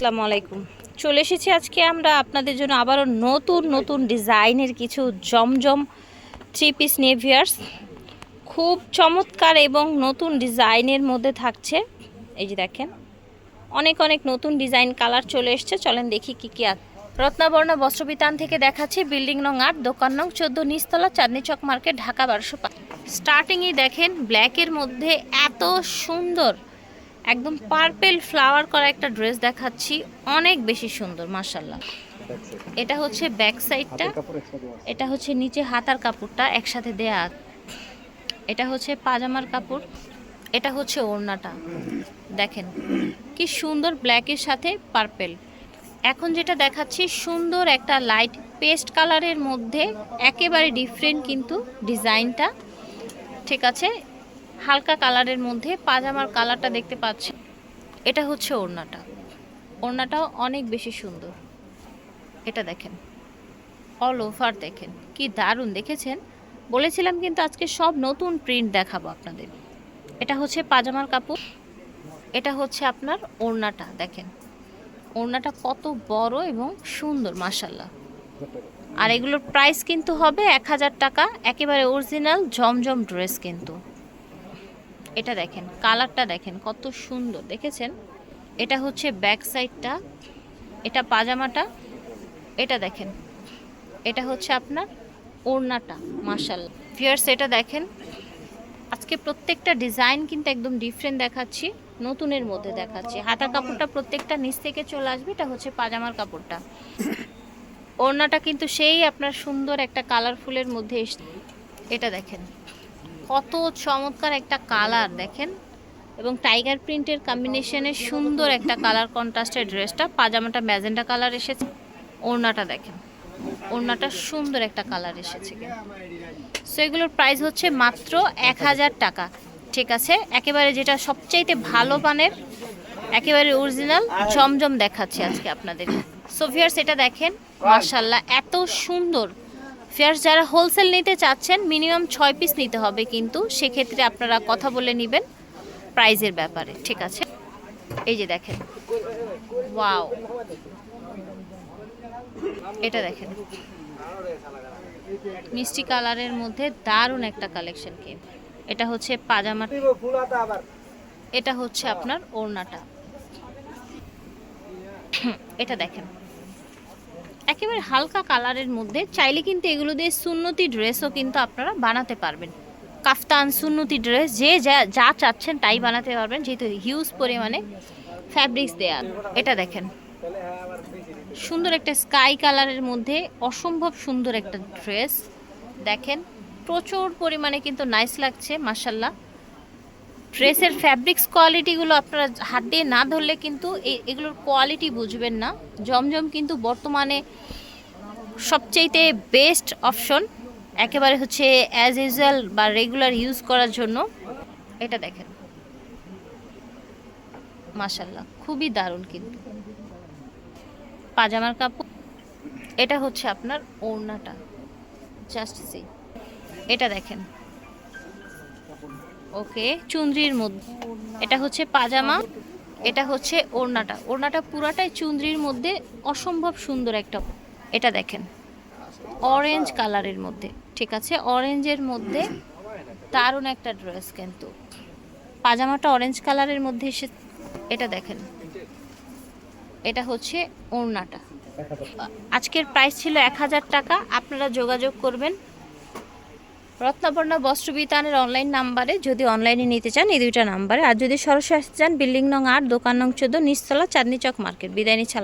আসসালামু আলাইকুম। চলে এসেছি আজকে আমরা আপনাদের জন্য আবারও নতুন নতুন ডিজাইনের কিছু জমজম থ্রি পিস নেভিয়ার্স খুব চমৎকার এবং নতুন ডিজাইনের মধ্যে থাকছে। এই যে দেখেন, অনেক অনেক নতুন ডিজাইন কালার চলে এসছে। চলেন দেখি কি, কী আছে রত্নাবর্ণ বস্ত্রবিতান থেকে দেখাচ্ছি বিল্ডিং নং আট, দোকান নং চোদ্দ, নিচতলা চাঁদনি চক মার্কেট, ঢাকা বারোশো পাঁচ। স্টার্টিংয়ে দেখেন ব্ল্যাকের মধ্যে এত সুন্দর একদম পার্পেল ফ্লাওয়ার করা একটা ড্রেস দেখাচ্ছি, অনেক বেশি সুন্দর মাসাল্লাহ এটা হচ্ছে ব্যাক সাইডটা এটা হচ্ছে নিচে হাতার কাপড়টা একসাথে দেয়া এটা হচ্ছে পাজামার কাপড়, এটা হচ্ছে ওড়নাটা। দেখেন, কি সুন্দর ব্ল্যাকের সাথে পার্পেল এখন যেটা দেখাচ্ছি, সুন্দর একটা লাইট পেস্ট কালারের মধ্যে একেবারে ডিফারেন্ট কিন্তু ডিজাইনটা ঠিক আছে হালকা কালারের মধ্যে পাজামার কালারটা দেখতে পাচ্ছেন এটা হচ্ছে ওড়নাটা। ওড়নাটাও অনেক বেশি সুন্দর। এটা দেখেন। অল ওভার দেখেন। কি দারুণ দেখেছেন? বলেছিলাম কিন্তু আজকে সব নতুন প্রিন্ট দেখাবো আপনাদের। এটা হচ্ছে পাজামার কাপড়। এটা হচ্ছে আপনার ওড়নাটা, দেখেন। ওড়নাটা কত বড় এবং সুন্দর মাসাল্লাহ আর এগুলোর প্রাইস কিন্তু হবে এক হাজার টাকা। একেবারে অরিজিনাল জমজম ড্রেস কিন্তু। এটা দেখেন, কালারটা দেখেন, কত সুন্দর। দেখেছেন? এটা হচ্ছে ব্যাক সাইডটা এটা পাজামাটা, এটা দেখেন, এটা হচ্ছে আপনার ওড়নাটা মার্শাল ফিয়ার্স এটা দেখেন, আজকে প্রত্যেকটা ডিজাইন কিন্তু একদম ডিফারেন্ট দেখাচ্ছি, নতুনের মধ্যে দেখাচ্ছি। হাতার কাপড়টা প্রত্যেকটা নিচ থেকে চলে আসবে, এটা হচ্ছে পাজামার কাপড়টা। ওড়নাটা কিন্তু সেই আপনার সুন্দর একটা কালারফুলের মধ্যে এটা দেখেন কত চমৎকার একটা কালার দেখেন? এবং টাইগার প্রিন্টের কম্বিনেশনে সুন্দর একটা কালার কন্ট্রাস্টের ড্রেসটা পাজামাটা ম্যাজেন্ডা কালার এসেছে, ওড়নাটা দেখেন। ওড়নাটা সুন্দর একটা কালার এসেছে সো এগুলোর প্রাইস হচ্ছে মাত্র এক হাজার টাকা, ঠিক আছে? একেবারে যেটা সবচাইতে ভালো মানের, একেবারে অরিজিনাল জমজম দেখাচ্ছি আজকে আপনাদের। সো ভিয়ার্স এটা দেখেন মার্শাল্লাহ এত সুন্দর ফেয়ার্স যারা হোলসেল নিতে চাচ্ছেন, মিনিমাম ছয় পিস নিতে হবে কিন্তু। সেক্ষেত্রে আপনারা কথা বলে নেবেন প্রাইজের ব্যাপারে, ঠিক আছে? এই যে দেখেন। ওয়াও। এটা দেখেন। মিষ্টি কালারের মধ্যে দারুণ একটা কালেকশন কি এটা হচ্ছে পাজামা এটা হচ্ছে আপনার ওড়নাটা। এটা দেখেন। একেবারে হালকা কালারের মধ্যে, চাইলে কিন্তু এগুলো দিয়ে সুন্নতি ড্রেসও কিন্তু আপনারা বানাতে পারবেন। কাফতান সুন্নতি ড্রেস যে যা যা চাচ্ছেন তাই বানাতে পারবেন, যেহেতু হিউজ পরিমাণে ফ্যাব্রিক্স দেয়া এটা দেখেন। সুন্দর একটা স্কাই কালারের মধ্যে অসম্ভব সুন্দর একটা ড্রেস দেখেন, প্রচুর পরিমাণে কিন্তু নাইস লাগছে মাসাল্লাহ ড্রেসের ফ্যাব্রিক্স কোয়ালিটিগুলো আপনারা হাত দিয়ে না ধরলে কিন্তু এগুলোর কোয়ালিটি বুঝবেন না। জমজম কিন্তু বর্তমানে সবচেয়েতে বেস্ট অপশন একেবারে হচ্ছে অ্যাজ ইউজুয়াল বা রেগুলার ইউজ করার জন্য। এটা দেখেন। মাশাল্লাহ খুবই দারুণ কিন্তু। পাজামার কাপড়, এটা হচ্ছে আপনার ওড়নাটা। জাস্ট সি এটা দেখেন। ওকে, চুন্দ্রির মধ্যে এটা হচ্ছে পাজামা, এটা হচ্ছে ওড়নাটা। ওড়নাটা পুরাটাই চুন্দ্রির মধ্যে অসম্ভব সুন্দর একটা এটা দেখেন অরেঞ্জ কালারের মধ্যে। ঠিক আছে অরেঞ্জের মধ্যে দারুণ একটা ড্রেস কিন্তু। পাজামাটা অরেঞ্জ কালারের মধ্যে এসে এটা দেখেন, এটা হচ্ছে ওড়নাটা। আজকের প্রাইস ছিল এক হাজার টাকা, আপনারা যোগাযোগ করবেন। রত্নাপর্ণা বস্ত্রবিতানের অনলাইন নাম্বারে যদি অনলাইনে নিতে চান এই দুইটা নাম্বারে। আর যদি সরাসরি আসতে চান, বিল্ডিং নং আট, দোকান নং চোদ্দ, নিচতলা, চাঁদনি চক মার্কেট। বিদায় নিচ্ছি